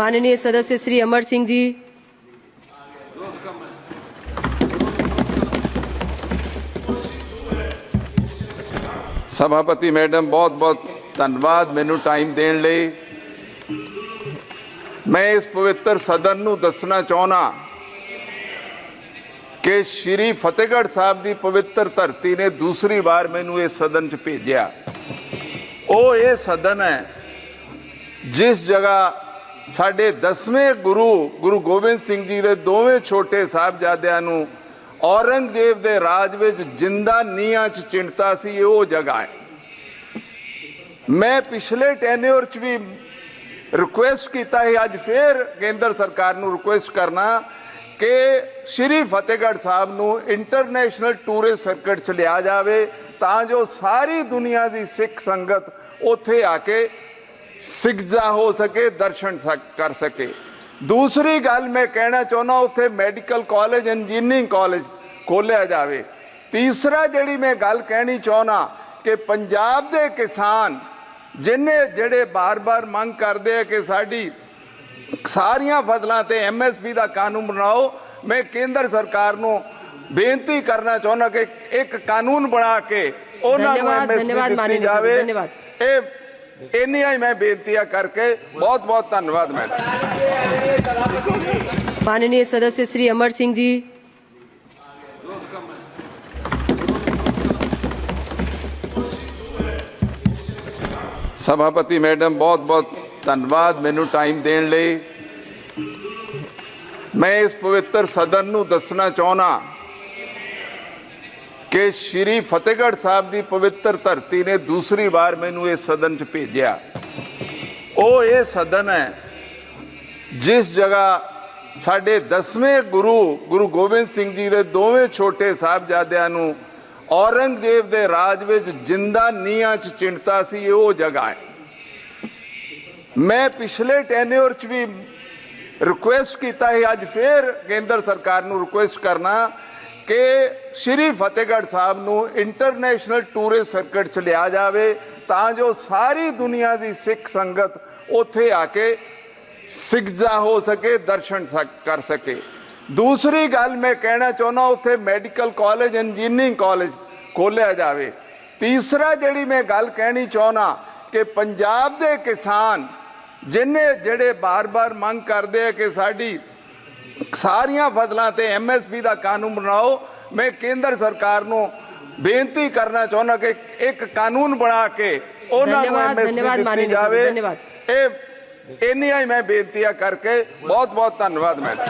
माननीय सदस्य श्री अमर सिंह जी ਸਭਾਪਤੀ ਮੈਡਮ ਬਹੁਤ ਬਹੁਤ ਧੰਨਵਾਦ ਮੈਨੂੰ ਟਾਈਮ ਦੇਣ ਲਈ ਮੈਂ ਇਸ ਪਵਿੱਤਰ ਸਦਨ ਨੂੰ ਦੱਸਣਾ ਚਾਹਣਾ ਕਿ ਸ਼੍ਰੀ ਫਤਿਹਗੜ੍ਹ ਸਾਹਿਬ ਦੀ ਪਵਿੱਤਰ ਧਰਤੀ ਨੇ ਦੂਸਰੀ ਵਾਰ ਮੈਨੂੰ ਇਸ ਸਦਨ 'ਚ ਭੇਜਿਆ ਉਹ ਇਹ ਸਦਨ ਹੈ ਜਿਸ ਜਗ੍ਹਾ ਸਾਡੇ 10ਵੇਂ ਗੁਰੂ ਗੁਰੂ ਗੋਬਿੰਦ ਸਿੰਘ ਜੀ ਦੇ ਦੋਵੇਂ ਛੋਟੇ ਸਾਹਿਬਜ਼ਾਦਿਆਂ ਨੂੰ ਔਰੰਗਜ਼ੇਬ ਦੇ ਰਾਜ ਵਿੱਚ ਜਿੰਦਾ ਨੀਹਾਂ 'ਚ ਚਿੰਤਾ ਸੀ ਉਹ ਜਗ੍ਹਾ ਹੈ। ਮੈਂ ਪਿਛਲੇ ਟੈਨਿਓਰ 'ਚ ਵੀ ਰਿਕੁਐਸਟ ਕੀਤਾ ਹੈ ਅੱਜ ਫੇਰ ਕੇਂਦਰ ਸਰਕਾਰ ਨੂੰ ਰਿਕੁਐਸਟ ਕਰਨਾ ਕਿ ਸ਼੍ਰੀ ਫਤਿਹਗੜ੍ਹ ਸਾਹਿਬ ਨੂੰ ਇੰਟਰਨੈਸ਼ਨਲ ਟੂਰਿਸਟ ਸਰਕਟ 'ਚ ਲਿਆ ਜਾਵੇ, ਤਾਂ ਜੋ ਸਾਰੀ ਦੁਨੀਆ ਦੀ ਸਿੱਖ ਸੰਗਤ ਉੱਥੇ ਆ ਕੇ ਸਿੱਖਦਾ ਹੋ ਸਕੇ ਦਰਸ਼ਨ ਕਰ ਸਕੇ। ਦੂਸਰੀ ਗੱਲ ਮੈਂ ਕਹਿਣਾ ਚਾਹੁੰਦਾ ਉੱਥੇ ਮੈਡੀਕਲ ਕਾਲਜ ਇੰਜੀਨੀਅਰਿੰਗ ਕਾਲਜ ਖੋਲਿਆ ਜਾਵੇ। ਤੀਸਰਾ ਜਿਹੜੀ ਮੈਂ ਗੱਲ ਕਹਿਣੀ ਚਾਹੁੰਦਾ ਕਿ ਪੰਜਾਬ ਦੇ ਕਿਸਾਨ ਜਿਨੇ ਜਿਹੜੇ ਬਾਰ-ਬਾਰ ਮੰਗ ਕਰਦੇ ਆ ਕਿ ਸਾਡੀ ਸਾਰੀਆਂ ਫਸਲਾਂ ਤੇ ਐਮਐਸਪੀ ਦਾ ਕਾਨੂੰਨ ਬਣਾਓ ਮੈਂ ਕੇਂਦਰ ਸਰਕਾਰ ਨੂੰ ਬੇਨਤੀ ਕਰਨਾ ਚਾਹੁੰਦਾ ਕਿ ਇੱਕ ਕਾਨੂੰਨ ਬਣਾ ਕੇ ਉਹਨਾਂ ਨੂੰ ਐਮਐਸਪੀ ਦਿੱਤੀ ਜਾਵੇ। ਧੰਨਵਾਦ। ਇਹ ਇੰਨੀਆਂ ਹੀ ਮੈਂ ਬੇਨਤੀਆਂ ਕਰਕੇ ਬਹੁਤ ਬਹੁਤ ਧੰਨਵਾਦ ਮੈਡਮ माननीय सदस्य श्री अमर सिंह जी ਸਭਾਪਤੀ ਮੈਡਮ ਬਹੁਤ ਬਹੁਤ ਧੰਨਵਾਦ ਮੈਨੂੰ ਟਾਈਮ ਦੇਣ ਲਈ ਮੈਂ ਇਸ ਪਵਿੱਤਰ ਸਦਨ ਨੂੰ ਦੱਸਣਾ ਚਾਹਣਾ ਕਿ ਸ਼੍ਰੀ ਫਤਿਹਗੜ੍ਹ ਸਾਹਿਬ ਦੀ ਪਵਿੱਤਰ ਧਰਤੀ ਨੇ ਦੂਸਰੀ ਵਾਰ ਮੈਨੂੰ ਇਸ ਸਦਨ 'ਚ ਭੇਜਿਆ। ਉਹ ਇਹ ਸਦਨ ਹੈ ਜਿਸ ਜਗ੍ਹਾ ਸਾਡੇ 10ਵੇਂ ਗੁਰੂ ਗੁਰੂ ਗੋਬਿੰਦ ਸਿੰਘ ਜੀ ਦੇ ਦੋਵੇਂ ਛੋਟੇ ਸਾਹਿਬਜ਼ਾਦਿਆਂ ਨੂੰ ਔਰੰਗਜ਼ੇਬ ਦੇ ਰਾਜ ਵਿੱਚ ਜਿੰਦਾ ਨੀਹਾਂ 'ਚ ਚਿਣਤਾ ਸੀ, ਇਹ ਉਹ ਜਗ੍ਹਾ ਹੈ। ਮੈਂ ਪਿਛਲੇ ਟੈਨਿਓਰ 'ਚ ਵੀ ਰਿਕੁਐਸਟ ਕੀਤਾ ਹੈ ਅੱਜ ਫੇਰ ਕੇਂਦਰ ਸਰਕਾਰ ਨੂੰ ਰਿਕੁਐਸਟ ਕਰਨਾ ਕਿ ਸ਼੍ਰੀ ਫਤਿਹਗੜ੍ਹ ਸਾਹਿਬ ਨੂੰ ਇੰਟਰਨੈਸ਼ਨਲ ਟੂਰਿਸਟ ਸਰਕਟ 'ਚ ਲਿਆ ਜਾਵੇ, ਤਾਂ ਜੋ ਸਾਰੀ ਦੁਨੀਆ ਦੀ ਸਿੱਖ ਸੰਗਤ ਉੱਥੇ ਆ ਕੇ ਸਿੱਖਦਾ ਹੋ ਸਕੇ, ਦਰਸ਼ਨ ਸਕ- ਕਰ ਸਕੇ। ਦੂਸਰੀ ਗੱਲ ਮੈਂ ਕਹਿਣਾ ਚਾਹੁੰਦਾ, ਉੱਥੇ ਮੈਡੀਕਲ ਕਾਲਜ ਇੰਜੀਨੀਅਰਿੰਗ ਕਾਲਜ ਖੋਲਿਆ ਜਾਵੇ। ਤੀਸਰਾ ਜਿਹੜੀ ਮੈਂ ਗੱਲ ਕਹਿਣੀ ਚਾਹੁੰਦਾ, ਕਿ ਪੰਜਾਬ ਦੇ ਕਿਸਾਨ ਜਿਨੇ ਜਿਹੜੇ ਬਾਰ-ਬਾਰ ਮੰਗ ਕਰਦੇ ਆ ਕਿ ਸਾਡੀ ਸਾਰੀਆਂ ਫਸਲਾਂ ਤੇ ਐਮਐਸਪੀ ਦਾ ਕਾਨੂੰਨ ਬਣਾਓ। ਮੈਂ ਕੇਂਦਰ ਸਰਕਾਰ ਨੂੰ ਬੇਨਤੀ ਕਰਨਾ ਚਾਹੁੰਦਾ ਕਿ ਇੱਕ ਕਾਨੂੰਨ ਬਣਾ ਕੇ ਉਹਨਾਂ ਨੂੰ ਐਮਐਸਪੀ ਦਿੱਤੀ ਜਾਵੇ। ਇਹ ਇੰਨੀਆਂ ਹੀ ਮੈਂ ਬੇਨਤੀਆਂ ਕਰਕੇ ਬਹੁਤ ਬਹੁਤ ਧੰਨਵਾਦ ਮੈਡਮ।